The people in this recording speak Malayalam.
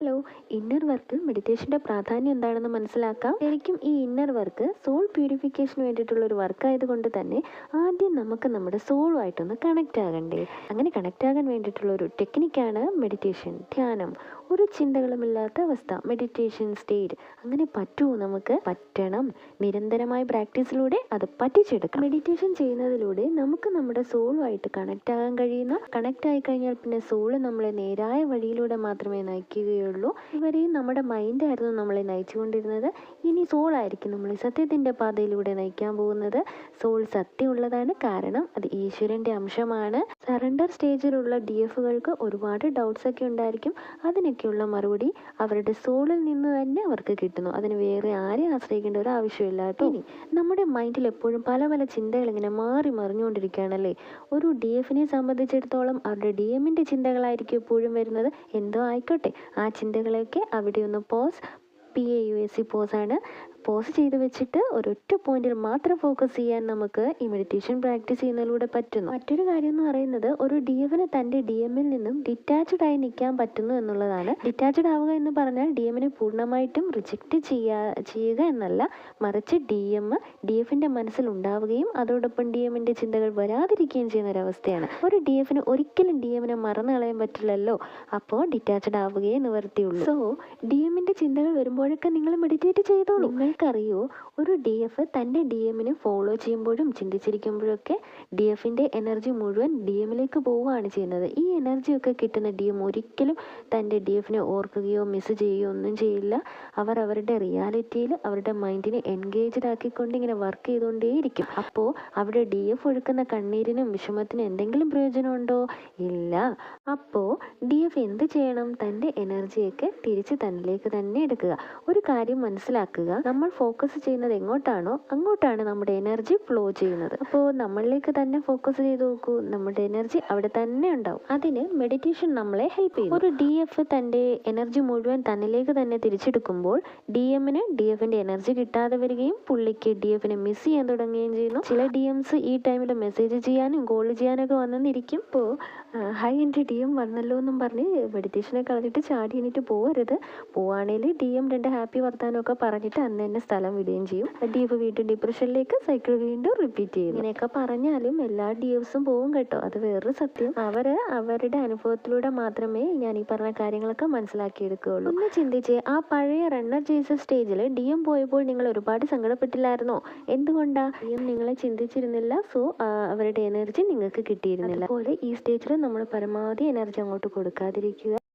ഹലോ ഇന്നർ വർക്ക് മെഡിറ്റേഷന്റെ പ്രാധാന്യം എന്താണെന്ന് മനസ്സിലാക്കാം. ശരിക്കും ഈ ഇന്നർ വർക്ക് സോൾ പ്യൂരിഫിക്കേഷന് വേണ്ടിയിട്ടുള്ള ഒരു വർക്ക് ആയതുകൊണ്ട് തന്നെ ആദ്യം നമുക്ക് നമ്മുടെ സോളുമായിട്ടൊന്ന് കണക്റ്റ് ആകണ്ടേ. അങ്ങനെ കണക്റ്റ് ആകാൻ വേണ്ടിയിട്ടുള്ള ഒരു ടെക്നിക്കാണ് മെഡിറ്റേഷൻ ധ്യാനം. ഒരു ചിന്തകളുമില്ലാത്ത അവസ്ഥ. മെഡിറ്റേഷൻ സ്റ്റേറ്റ് അങ്ങനെ പറ്റുമോ നമുക്ക്. പറ്റണം. നിരന്തരമായ പ്രാക്ടീസിലൂടെ അത് പറ്റിച്ചെടുക്കാം. മെഡിറ്റേഷൻ ചെയ്യുന്നതിലൂടെ നമുക്ക് നമ്മുടെ സോളുമായിട്ട് കണക്റ്റ് ആകാൻ കഴിയുന്ന കണക്റ്റ് ആയി കഴിഞ്ഞാൽ പിന്നെ സോൾ നമ്മളെ നേരായ വഴിയിലൂടെ മാത്രമേ നയിക്കുകയുള്ളൂ. ഇവരെയും നമ്മുടെ മൈൻഡായിരുന്നു നമ്മളെ നയിച്ചുകൊണ്ടിരുന്നത്. ഇനി സോളായിരിക്കും നമ്മളെ സത്യത്തിന്റെ പാതയിലൂടെ നയിക്കാൻ പോകുന്നത്. സോൾ സത്യമുള്ളതാണ് കാരണം അത് ഈശ്വരന്റെ അംശമാണ്. സറണ്ടർ സ്റ്റേജിലുള്ള ഡി എഫുകൾക്ക് ഒരുപാട് ഡൗട്ട്സ് ഒക്കെ ഉണ്ടായിരിക്കും. അതിനൊക്കെയുള്ള മറുപടി അവരുടെ സോളിൽ നിന്ന് തന്നെ അവർക്ക് കിട്ടുന്നു. അതിന് വേറെ ആരെ ആശ്രയിക്കേണ്ട ഒരു ആവശ്യമില്ല കേട്ടോ. ഇനി നമ്മുടെ മൈൻഡിൽ എപ്പോഴും പല പല ചിന്തകൾ ഇങ്ങനെ മാറി മറിഞ്ഞുകൊണ്ടിരിക്കുകയാണല്ലേ? ഒരു ഡി എഫിനെ സംബന്ധിച്ചിടത്തോളം അവരുടെ ഡി എമ്മിന്റെ ചിന്തകളായിരിക്കും എപ്പോഴും വരുന്നത്. എന്തോ ആയിക്കോട്ടെ. ആ ചിന്തകളെയൊക്കെ അവിടെ ഒന്ന് pause P A U S C പോസാണ് pause ചെയ്ത് വെച്ചിട്ട് ഒരൊറ്റ പോയിന്റിൽ മാത്രം ഫോക്കസ് ചെയ്യാൻ നമുക്ക് ഈ മെഡിറ്റേഷൻ പ്രാക്ടീസ് ചെയ്യുന്നതിലൂടെ പറ്റുന്നു. മറ്റൊരു കാര്യം എന്ന് പറയുന്നത് ഒരു ഡി എമ്മിന് തന്റെ ഡി എമ്മിൽ നിന്നും ഡിറ്റാച്ച്ഡ് ആയി നിൽക്കാൻ പറ്റുന്നു എന്നുള്ളതാണ്. ഡിറ്റാച്ച്ഡ് ആവുക എന്ന് പറഞ്ഞാൽ ഡി എമ്മിനെ പൂർണമായിട്ടും റിജക്റ്റ് ചെയ്യാ ചെയ്യുക എന്നല്ല. മറിച്ച് ഡി എം ഡി എഫിന്റെ മനസ്സിൽ ഉണ്ടാവുകയും അതോടൊപ്പം ഡി എമ്മിന്റെ ചിന്തകൾ വരാതിരിക്കുകയും ചെയ്യുന്ന ഒരവസ്ഥയാണ് ഒരു ഡി എഫിന് ഒരിക്കലും ഡി എമ്മിനെ മറന്നു കളയാൻ പറ്റില്ലല്ലോ. അപ്പോൾ ഡിറ്റാച്ച്ഡ് ആവുകയേ നിവർത്തിയുള്ളൂ. സോ ഡി എമ്മിന്റെ ചിന്തകൾ വരുമ്പോഴൊക്കെ നിങ്ങൾ മെഡിറ്റേറ്റ് ചെയ്തോളൂ. നിങ്ങൾക്കറിയോ ഒരു ഡി എഫ് തന്റെ ഡി എമ്മിനെ ഫോളോ ചെയ്യുമ്പോഴും ചിന്തിച്ചിരിക്കുമ്പോഴൊക്കെ ഡി എഫിന്റെ എനർജി മുഴുവൻ ഡി എമ്മിലേക്ക് പോവുകയാണ് ചെയ്യുന്നത്. ഈ എനർജിയൊക്കെ കിട്ടുന്ന ഡി എം ഒരിക്കലും തന്റെ ഡി എഫിനെ ഓർക്കുകയോ മിസ് ചെയ്യുകയോ ഒന്നും ചെയ്യില്ല. അവർ അവരുടെ റിയാലിറ്റിയിൽ അവരുടെ മൈൻഡിനെ എൻഗേജ്ഡ് ആക്കിക്കൊണ്ട് ഇങ്ങനെ വർക്ക് ചെയ്തുകൊണ്ടേയിരിക്കും. അപ്പോൾ അവിടെ ഡി എഫ് ഒഴുക്കുന്ന കണ്ണീരിനും വിഷമത്തിനും എന്തെങ്കിലും പ്രയോജനമുണ്ടോ? ഇല്ല. അപ്പോൾ ഡി എഫ് എന്ത് ചെയ്യണം? തന്റെ എനർജിയൊക്കെ തിരിച്ച് തന്നിലേക്ക് തന്നെ എടുക്കുക. ഒരു കാര്യം മനസ്സിലാക്കുക. നമ്മൾ ഫോക്കസ് ചെയ്യുന്നത് എങ്ങോട്ടാണോ അങ്ങോട്ടാണ് നമ്മുടെ എനർജി ഫ്ലോ ചെയ്യുന്നത്. അപ്പോൾ നമ്മളിലേക്ക് തന്നെ ഫോക്കസ് ചെയ്ത് നോക്കൂ. നമ്മുടെ എനർജി അവിടെ തന്നെ ഉണ്ടാവും. അതിന് മെഡിറ്റേഷൻ നമ്മളെ ഹെൽപ്പ് ചെയ്യും ഒരു ഡി എഫ് തന്റെ എനർജി മുഴുവൻ തന്നിലേക്ക് തന്നെ തിരിച്ചെടുക്കുമ്പോൾ ഡി എമ്മിന് ഡി എഫിന്റെ എനർജി കിട്ടാതെ വരികയും പുള്ളിക്ക് ഡി എഫിനെ മിസ് ചെയ്യാൻ തുടങ്ങുകയും ചെയ്യുന്നു. ചില ഡി എംസ് ഈ ടൈമിൽ മെസ്സേജ് ചെയ്യാനും കോൾ ചെയ്യാനൊക്കെ വന്നെന്നിരിക്കും ഇപ്പോൾ ഹൈ എന്റെ ഡി എം വന്നല്ലോ എന്നും പറഞ്ഞ് മെഡിറ്റേഷനെ കളഞ്ഞിട്ട് ചാടി എണീറ്റ് പോകരുത് പോവാണെങ്കിൽ ഡി എം രണ്ട് ഹാപ്പി വർത്താനമൊക്കെ പറഞ്ഞിട്ട് അന്ന് തന്നെ സ്ഥലം വിടുകയും ചെയ്യും. ഡീവ് വീണ്ടും ഡിപ്രഷനിലേക്ക് സൈക്കിൾ വീണ്ടും റിപ്പീറ്റ് ചെയ്യും ഇങ്ങനെയൊക്കെ പറഞ്ഞാലും എല്ലാ ഡീവ്സും പോവും കേട്ടോ. അത് വേറൊരു സത്യം. അവർ അവരുടെ അനുഭവത്തിലൂടെ മാത്രമേ ഞാൻ ഈ പറഞ്ഞ കാര്യങ്ങളൊക്കെ മനസ്സിലാക്കിയെടുക്കുകയുള്ളൂ. ഒന്ന് ചിന്തിച്ച് ആ പഴയ റണ്ണർ ജീസസ് സ്റ്റേജിൽ ഡി എം പോയപ്പോൾ നിങ്ങൾ ഒരുപാട് സങ്കടപ്പെട്ടില്ലായിരുന്നോ? എന്തുകൊണ്ടാ? ഡി എം നിങ്ങളെ ചിന്തിച്ചിരുന്നില്ല. സോ അവരുടെ എനർജി നിങ്ങൾക്ക് കിട്ടിയിരുന്നില്ല. അതുപോലെ ഈ സ്റ്റേജിൽ നമ്മൾ പരമാവധി എനർജി അങ്ങോട്ട് കൊടുക്കാതിരിക്കുക.